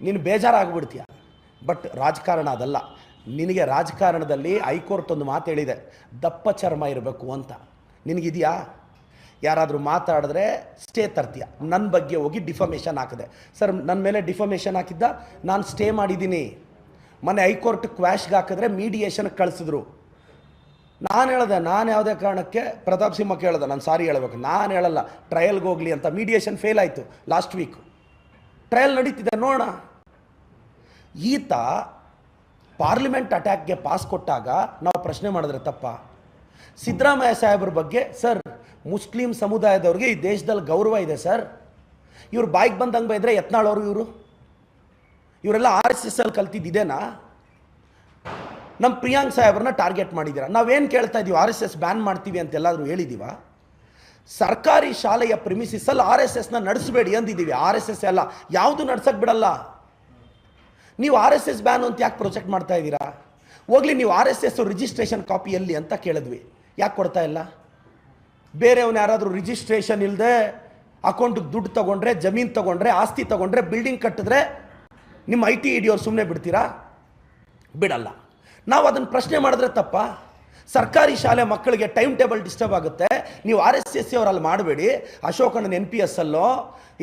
ನೀನು ಬೇಜಾರಾಗ್ಬಿಡ್ತೀಯ. ಬಟ್ ರಾಜಕಾರಣ ಅದಲ್ಲ. ನಿನಗೆ ರಾಜಕಾರಣದಲ್ಲಿ ಹೈಕೋರ್ಟ್ ಒಂದು ಮಾತು ಹೇಳಿದೆ, ದಪ್ಪ ಚರ್ಮ ಇರಬೇಕು ಅಂತ. ನಿನಗಿದೆಯಾ? ಯಾರಾದರೂ ಮಾತಾಡಿದ್ರೆ ಸ್ಟೇ ತರ್ತೀಯ. ನನ್ನ ಬಗ್ಗೆ ಹೋಗಿ ಡಿಫಮೇಷನ್ ಹಾಕಿದೆ. ಸರ್ ನನ್ನ ಮೇಲೆ ಡಿಫಮೇಷನ್ ಹಾಕಿದ್ದ? ನಾನು ಸ್ಟೇ ಮಾಡಿದ್ದೀನಿ. ಮೊನ್ನೆ ಹೈಕೋರ್ಟ್ ಕ್ವ್ಯಾಶ್ಗೆ ಹಾಕಿದ್ರೆ ಮೀಡಿಯೇಷನ್ಗೆ ಕಳಿಸಿದ್ರು. ನಾನು ಹೇಳಿದೆ, ನಾನು ಯಾವುದೇ ಕಾರಣಕ್ಕೆ ಪ್ರತಾಪ್ ಸಿಂಹ ಕೇಳಿದೆ, ನಾನು ಸಾರಿ ಹೇಳಬೇಕು. ನಾನು ಹೇಳಲ್ಲ ಟ್ರಯಲ್ಗೆ ಹೋಗಲಿ ಅಂತ ಮೀಡಿಯೇಷನ್ ಫೇಲ್ ಆಯಿತು ಲಾಸ್ಟ್ ವೀಕ್ ಟ್ರಯಲ್ ನಡೀತಿದೆ, ನೋಡೋಣ. ಈತ ಪಾರ್ಲಿಮೆಂಟ್ ಅಟ್ಯಾಕ್ಗೆ ಪಾಸ್ ಕೊಟ್ಟಾಗ ನಾವು ಪ್ರಶ್ನೆ ಮಾಡಿದ್ರೆ ತಪ್ಪ. ಸಿದ್ದರಾಮಯ್ಯ ಸಾಹೇಬ್ರ ಬಗ್ಗೆ, ಸರ್, ಮುಸ್ಲಿಂ ಸಮುದಾಯದವ್ರಿಗೆ ಈ ದೇಶದಲ್ಲಿ ಗೌರವ ಇದೆ, ಸರ್. ಇವ್ರು ಬಾಯಿಗೆ ಬಂದಂಗೆ ಬೈದ್ರೆ ಯತ್ನಾಳವರು ಇವರು? ಇವರೆಲ್ಲ ಆರ್ ಎಸ್ ಎಸ್ ಅಲ್ಲಿ ಕಲ್ತಿದ್ದೇನಾ ನಮ್ಮ ಪ್ರಿಯಾಂಕ್ ಸಾಹೇಬ್ರನ್ನ ಟಾರ್ಗೆಟ್ ಮಾಡಿದ್ದೀರಾ. ನಾವೇನು ಕೇಳ್ತಾ ಇದ್ದೀವಿ ಆರ್ ಎಸ್ ಎಸ್ ಬ್ಯಾನ್ ಮಾಡ್ತೀವಿ ಅಂತೆಲ್ಲಾದರೂ ಹೇಳಿದ್ದೀವ ಸರ್ಕಾರಿ ಶಾಲೆಯ ಪ್ರಿಮಿಸಿಸಲ್ಲಿ ಆರ್ ಎಸ್ ಎಸ್ನ ನಡೆಸಬೇಡಿ ಅಂದಿದ್ದೀವಿ ಆರ್ ಎಸ್ ಎಸ್ ಎಲ್ಲ ಯಾವುದು ನಡ್ಸಕ್ಕೆ ಬಿಡಲ್ಲ? ನೀವು ಆರ್ ಎಸ್ ಎಸ್ ಬ್ಯಾನ್ ಅಂತ ಯಾಕೆ ಪ್ರೊಜೆಕ್ಟ್ ಮಾಡ್ತಾ ಇದ್ದೀರಾ? ಹೋಗ್ಲಿ, ನೀವು R S S registration copy ಎಲ್ಲಿ ಅಂತ ಕೇಳಿದ್ವಿ. ಯಾಕೆ ಕೊಡ್ತಾ ಇಲ್ಲ? ಬೇರೆಯವನು ಯಾರಾದರೂ ರಿಜಿಸ್ಟ್ರೇಷನ್ ಇಲ್ಲದೆ ಅಕೌಂಟ್ಗೆ ದುಡ್ಡು ತಗೊಂಡ್ರೆ, ಜಮೀನು ತೊಗೊಂಡ್ರೆ, ಆಸ್ತಿ ತೊಗೊಂಡ್ರೆ ಬಿಲ್ಡಿಂಗ್ ಕಟ್ಟಿದ್ರೆ ನಿಮ್ಮ ಐ ಟಿ ಇಡಿಯವ್ರು ಸುಮ್ಮನೆ ಬಿಡ್ತೀರಾ? ಬಿಡಲ್ಲ. ನಾವು ಅದನ್ನು ಪ್ರಶ್ನೆ ಮಾಡಿದ್ರೆ ತಪ್ಪ. ಸರ್ಕಾರಿ ಶಾಲೆ ಮಕ್ಕಳಿಗೆ ಟೈಮ್ ಟೇಬಲ್ ಡಿಸ್ಟರ್ಬ್ ಆಗುತ್ತೆ. ನೀವು ಆರ್ ಎಸ್ ಎಸ್ ಸಿ ಅವರಲ್ಲಿ ಮಾಡಬೇಡಿ. ಅಶೋಕಣ್ಣನ ಎನ್ ಪಿ ಎಸ್ ಅಲ್ಲೋ,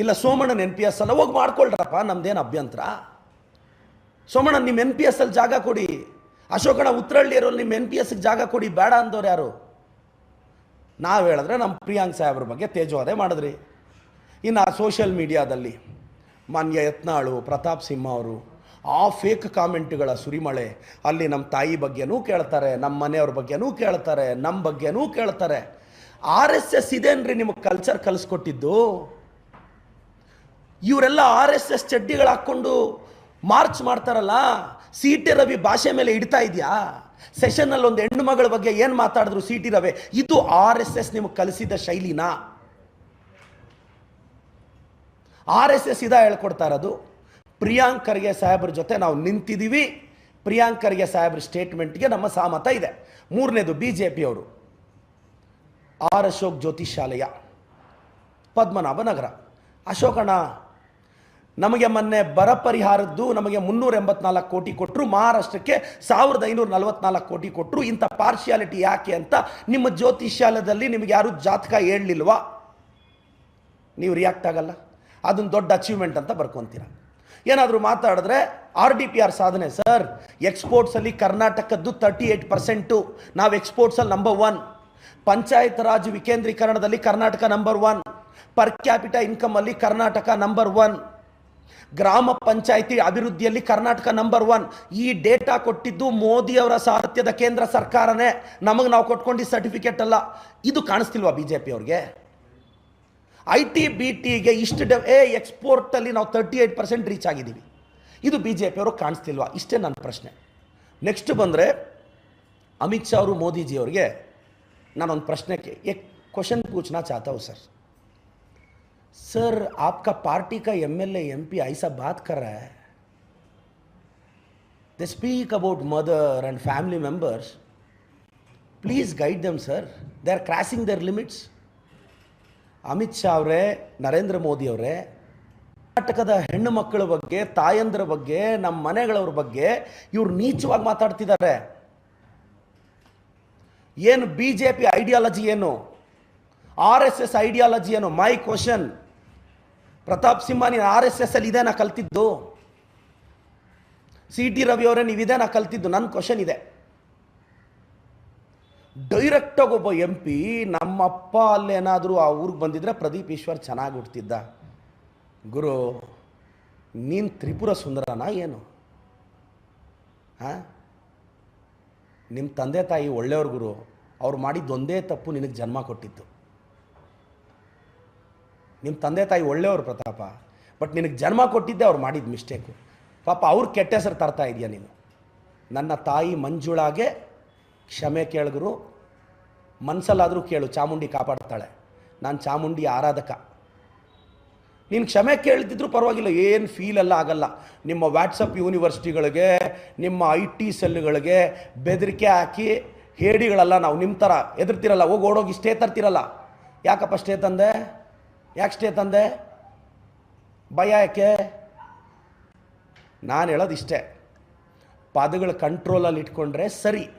ಇಲ್ಲ ಸೋಮಣ್ಣನ ಎನ್ ಪಿ ಎಸ್ ಅಲ್ಲೋ, ಹೋಗಿ ಮಾಡ್ಕೊಳ್ರಪ್ಪ. ನಮ್ದೇನು ಅಭ್ಯಂತರ? ಸೋಮಣ್ಣ ನಿಮ್ಮ ಎನ್ ಪಿ ಎಸ್ ಅಲ್ಲಿ ಜಾಗ ಕೊಡಿ. ಅಶೋಕಣ್ಣ ಉತ್ತರಳ್ಳಿ ಇರೋಲ್ಲಿ ನಿಮ್ಮ ಎನ್ ಪಿ ಎಸ್ಗೆ ಜಾಗ ಕೊಡಿ. ಬೇಡ ಅಂದವ್ರು ಯಾರು? ನಾವು ಹೇಳಿದ್ರೆ ನಮ್ಮ ಪ್ರಿಯಾಂಕ್ ಸಾಹೇಬ್ರ ಬಗ್ಗೆ ತೇಜವಾದೆ ಮಾಡಿದ್ರಿ. ಇನ್ನು ಆ ಸೋಷಿಯಲ್ ಮೀಡಿಯಾದಲ್ಲಿ ಮಾನ್ಯ ಯತ್ನಾಳು, ಪ್ರತಾಪ್ ಸಿಂಹ ಅವರು, ಆ ಫೇಕ್ ಕಾಮೆಂಟ್ಗಳ ಸುರಿಮಳೆ, ಅಲ್ಲಿ ನಮ್ಮ ತಾಯಿ ಬಗ್ಗೆನೂ ಕೇಳ್ತಾರೆ ನಮ್ಮ ಮನೆಯವ್ರ ಬಗ್ಗೆನೂ ಕೇಳ್ತಾರೆ ನಮ್ಮ ಬಗ್ಗೆನೂ ಕೇಳ್ತಾರೆ. ಆರ್ ಎಸ್ ಎಸ್ ಇದೇನ್ರಿ ನಿಮಗೆ ಕಲ್ಚರ್ ಕಲಿಸ್ಕೊಟ್ಟಿದ್ದು? ಇವರೆಲ್ಲ ಆರ್ ಎಸ್ ಎಸ್ ಚಡ್ಡಿಗಳು ಹಾಕ್ಕೊಂಡು ಮಾರ್ಚ್ ಮಾಡ್ತಾರಲ್ಲ ಸಿ ಟಿ ರವಿ ಭಾಷೆ ಮೇಲೆ ಇಡ್ತಾ ಇದೆಯಾ? ಸೆಷನ್ನಲ್ಲಿ ಒಂದು ಹೆಣ್ಣು ಮಗಳ ಬಗ್ಗೆ ಏನು ಮಾತಾಡಿದ್ರು ಸಿ ಟಿ ರವಿ? ಇದು ಆರ್ ಎಸ್ ಎಸ್ ನಿಮಗೆ ಕಲಿಸಿದ ಶೈಲಿನಾ? ಆರ್ ಎಸ್ ಎಸ್ ಇದ ಹೇಳ್ಕೊಡ್ತಾ ಇರೋದು? ಪ್ರಿಯಾಂಕ್ ಸಾಹೇಬ್ರ ಜೊತೆ ನಾವು ನಿಂತಿದ್ದೀವಿ ಪ್ರಿಯಾಂಕ್ ಖರ್ಗೆ ಸಾಹೇಬ್ರ ಸ್ಟೇಟ್ಮೆಂಟ್ಗೆ ನಮ್ಮ ಸಹಮತ ಇದೆ. ಮೂರನೇದು ಬಿ ಜೆ ಪಿಯವರು ಆರ್ ಅಶೋಕ್ ಜ್ಯೋತಿಷಾಲಯ ಪದ್ಮನಾಭ ನಗರ. ಅಶೋಕಣ್ಣ ನಮಗೆ ಮೊನ್ನೆ ಬರ ಪರಿಹಾರದ್ದು ನಮಗೆ ಮುನ್ನೂರ ಎಂಬತ್ನಾಲ್ಕು ಕೋಟಿ ಕೊಟ್ಟರು ಮಹಾರಾಷ್ಟ್ರಕ್ಕೆ ಸಾವಿರದ ಐನೂರ ನಲವತ್ನಾಲ್ಕು ಕೋಟಿ ಕೊಟ್ಟರು ಇಂಥ ಪಾರ್ಶಿಯಾಲಿಟಿ ಯಾಕೆ ಅಂತ ನಿಮ್ಮ ಜ್ಯೋತಿಷ್ಯಾಲಯದಲ್ಲಿ ನಿಮಗೆ ಯಾರು ಜಾತಕ ಹೇಳಲಿಲ್ವಾ? ನೀವು ರಿಯಾಕ್ಟ್ ಆಗಲ್ಲ. ಅದೊಂದು ದೊಡ್ಡ ಅಚೀವ್ಮೆಂಟ್ ಅಂತ ಬರ್ಕೊತೀರ. ಏನಾದರೂ ಮಾತಾಡಿದ್ರೆ ಆರ್ ಡಿ ಪಿ ಆರ್ ಸಾಧನೆ ಸರ್. ಎಕ್ಸ್ಪೋರ್ಟ್ಸಲ್ಲಿ ಕರ್ನಾಟಕದ್ದು ತರ್ಟಿ ಏಯ್ಟ್ ಪರ್ಸೆಂಟು ನಾವು ಎಕ್ಸ್ಪೋರ್ಟ್ಸಲ್ಲಿ number one panchayat Raj ವಿಕೇಂದ್ರೀಕರಣದಲ್ಲಿ Karnataka number one per capita ಇನ್ಕಮಲ್ಲಿ Karnataka number one ಗ್ರಾಮ ಪಂಚಾಯಿತಿ ಅಭಿವೃದ್ಧಿಯಲ್ಲಿ ಕರ್ನಾಟಕ ನಂಬರ್ ಒನ್ ಈ ಡೇಟಾ ಕೊಟ್ಟಿದ್ದು ಮೋದಿಯವರ ಸಾರಥ್ಯದ ಕೇಂದ್ರ ಸರ್ಕಾರನೇ. ನಮಗೆ ನಾವು ಕೊಟ್ಕೊಂಡು ಸರ್ಟಿಫಿಕೇಟ್ ಅಲ್ಲ. ಇದು ಕಾಣಿಸ್ತಿಲ್ವಾ ಬಿ ಜೆ ಪಿ ಅವ್ರಿಗೆ ಐ ಟಿ ಬಿ ಟಿಗೆ ಇಷ್ಟು ಡೆ ಎ ಎಕ್ಸ್ಪೋರ್ಟಲ್ಲಿ ನಾವು ತರ್ಟಿ ಏಯ್ಟ್ ಪರ್ಸೆಂಟ್ ರೀಚ್ ಆಗಿದ್ದೀವಿ. ಇದು ಬಿ ಜೆ ಪಿ ಅವರು ಕಾಣಿಸ್ತಿಲ್ವಾ? ಇಷ್ಟೇ ನನ್ನ ಪ್ರಶ್ನೆ. ನೆಕ್ಸ್ಟ್ ಬಂದರೆ, ಅಮಿತ್ ಶಾ ಅವರು ಮೋದಿಜಿ ಮೋದಿಜಿಯವ್ರಿಗೆ ನಾನೊಂದು ಪ್ರಶ್ನೆಗೆ ಎಕ್ ಕ್ವಶನ್ ಪೂಚನಾ ಚಾತಾವು ಸರ್. सर सर आपका पार्टी का एमएलए एमपी ऐसा बात कर रहा है they speak about mother and family members please guide them sir they are crossing their limits Amit Shah ಅವರೇ ನರೇಂದ್ರ ಮೋದಿ ಅವರೇ ಕರ್ನಾಟಕದ ಹೆಣ್ಣು ಮಕ್ಕಳ ಬಗ್ಗೆ ತಾಯಂದ್ರ ಬಗ್ಗೆ ನಮ್ಮ ಮನೆಗಳವ್ರ ಬಗ್ಗೆ ಇವ್ರು ನೀಚವಾಗಿ ಮಾತಾಡ್ತಿದ್ದಾರೆ ಏನು ಬಿ ಜೆ ಪಿ ಐಡಿಯಾಲಜಿ ಏನು ಆರ್ ಎಸ್ ಎಸ್ ಐಡಿಯಾಲಜಿ ಏನು ಮೈ ಕ್ವಶನ್. ಪ್ರತಾಪ್ ಸಿಂಹ, ನೀನು ಆರ್ ಎಸ್ ಎಸ್ ಅಲ್ಲಿ ಇದೇನಾ ಕಲ್ತಿದ್ದು? ಸಿ ಟಿ ರವಿ ಅವರೇ, ನೀವು ಇದೇನಾ ಕಲ್ತಿದ್ದು? ನನ್ನ ಕ್ವಶನ್ ಇದೆ. ಡೈರೆಕ್ಟಾಗಿ ಒಬ್ಬ ಎಂ ಪಿ ನಮ್ಮಪ್ಪ ಅಲ್ಲೇನಾದರೂ ಆ ಊರಿಗೆ ಬಂದಿದ್ರೆ ಪ್ರದೀಪ್ ಈಶ್ವರ್ ಚೆನ್ನಾಗಿ ಹುಡ್ತಿದ್ದ. ಗುರು, ನೀನು ತ್ರಿಪುರ ಸುಂದರನ ಏನು? ಹಾಂ? ನಿಮ್ಮ ತಂದೆ ತಾಯಿ ಒಳ್ಳೆಯವ್ರ ಗುರು. ಅವ್ರು ಮಾಡಿದ್ದೊಂದೇ ತಪ್ಪು ನಿನಗೆ ಜನ್ಮ ಕೊಟ್ಟಿತ್ತು. ನಿಮ್ಮ ತಂದೆ ತಾಯಿ ಒಳ್ಳೆಯವರು ಪ್ರತಾಪ ಬಟ್ ನಿನಗೆ ಜನ್ಮ ಕೊಟ್ಟಿದ್ದೆ ಅವ್ರು ಮಾಡಿದ ಮಿಸ್ಟೇಕು ಪಾಪ ಅವ್ರು ಕೆಟ್ಟ ಹೆಸರು ತರ್ತಾ ಇದೆಯಾ ನೀನು? ನನ್ನ ತಾಯಿ ಮಂಜುಳಾಗೆ ಕ್ಷಮೆ ಕೇಳಿದ್ರು ಮನಸ್ಸಲ್ಲಾದರೂ ಕೇಳು, ಚಾಮುಂಡಿ ಕಾಪಾಡ್ತಾಳೆ. ನಾನು ಚಾಮುಂಡಿ ಆರಾಧಕ. ನೀನು ಕ್ಷಮೆ ಕೇಳ್ತಿದ್ರು ಪರವಾಗಿಲ್ಲ, ಏನು ಫೀಲ್ ಎಲ್ಲ ಆಗಲ್ಲ. ನಿಮ್ಮ ವ್ಯಾಟ್ಸಪ್ ಯೂನಿವರ್ಸಿಟಿಗಳಿಗೆ ನಿಮ್ಮ ಐ ಟಿ ಸೆಲ್ಗಳಿಗೆ ಬೆದರಿಕೆ ಹಾಕಿ ಹೇಡಿಗಳೆಲ್ಲ, ನಾವು ನಿಮ್ಮ ಥರ ಎದುರ್ತಿರಲ್ಲ, ಹೋಗಿ ಓಡೋಗಿ ಸ್ಟೇ ತರ್ತಿರಲ್ಲ. ಯಾಕಪ್ಪ ಸ್ಟೇ ತಂದೆ? ಯಾಕೆ ತಂದೆ? ಭಯ ಯಾಕೆ? ನಾನು ಹೇಳೋದು ಇಷ್ಟೇ. ಪದಗಳ ಕಂಟ್ರೋಲಲ್ಲಿ ಇಟ್ಕೊಂಡ್ರೆ ಸರಿ.